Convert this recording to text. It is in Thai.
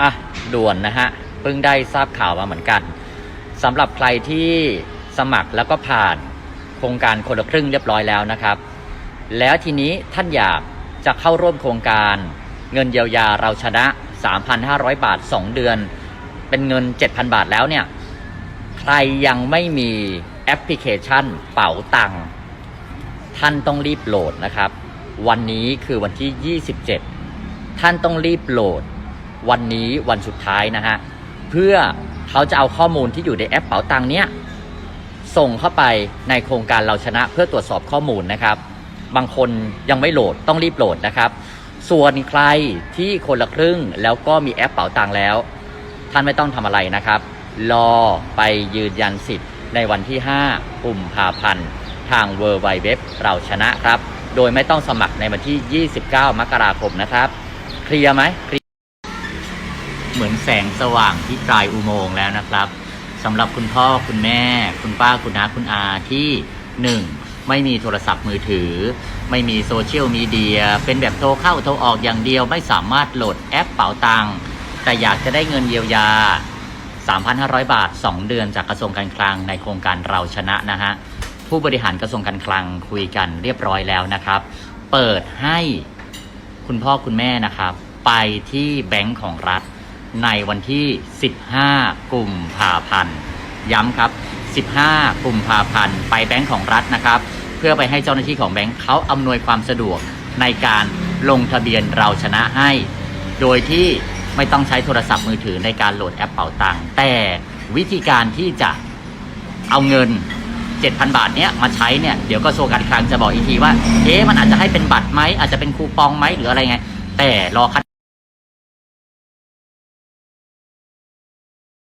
อะด่วนนะฮะเพิ่งได้ทราบข่าวมาเหมือนกันสำหรับใครที่สมัครแล้วก็ผ่านโครงการคนละครึ่งเรียบร้อยแล้วนะครับ แล้วทีนี้ท่านอยากจะเข้าร่วมโครงการเงินเยียวยาเราชนะ 3,500 บาท 2 เดือน เป็นเงิน 7,000 บาทแล้วเนี่ย ใครยังไม่มีแอปพลิเคชันเป๋าตังท่านต้องรีบโหลดนะครับ วันนี้คือวันที่ 27 ท่านต้องรีบโหลด วันนี้วันสุดท้ายนะฮะเพื่อเขาจะเอาข้อมูลที่อยู่ในแอปเป๋าตังเนี้ยส่งเข้าไปในโครงการเราชนะเพื่อตรวจสอบข้อมูลนะครับ บางคนยังไม่โหลดต้องรีบโหลดนะครับ ส่วนใครที่คนละครึ่งแล้วก็มีแอปเป๋าตังแล้ว ท่านไม่ต้องทำอะไรนะครับ รอไปยืนยันสิทธิ์ในวันที่5กุมภาพันธ์ทาง w w w เราชนะครับ โดยไม่ต้องสมัครในวันที่ 29 มกราคมนะครับ เคลียร์ไหม เหมือนแสงสว่างที่ปลายอุโมงค์แล้วนะครับสำหรับคุณพ่อคุณแม่ คุณป้าคุณน้าคุณอาที่ 1. ไม่มีโทรศัพท์มือถือ ไม่มีโซเชียลมีเดียเป็นแบบโทรเข้าโทรออกอย่างเดียวไม่สามารถโหลดแอปเป๋าตังค์แต่อยากจะได้เงินเยียวยา 3,500 บาท 2 เดือนจากกระทรวงการคลังในโครงการเราชนะนะฮะผู้บริหารกระทรวงการคลังคุยกันเรียบร้อยแล้วนะครับ เปิดให้คุณพ่อคุณแม่นะครับ ไปที่แบงก์ของรัฐ ในวันที่ 15 กุมภาพันธ์ ย้ำครับ 15 กุมภาพันธ์ ไปแบงก์ของรัฐนะครับ เพื่อไปให้เจ้าหน้าที่ของแบงก์เขาอำนวยความสะดวกในการลงทะเบียนเราชนะให้ โดยที่ไม่ต้องใช้โทรศัพท์มือถือในการโหลดแอปเป๋าตังค์แต่วิธีการที่จะเอาเงิน 7,000 บาทเนี้ยมาใช้เนี่ย เดี๋ยวกระทรวงการคลังจะบอกอีกทีว่า เอ๊ะมันอาจจะให้เป็นบัตรไหมอาจจะเป็นคูปองไหมหรืออะไรไง แต่รอคัด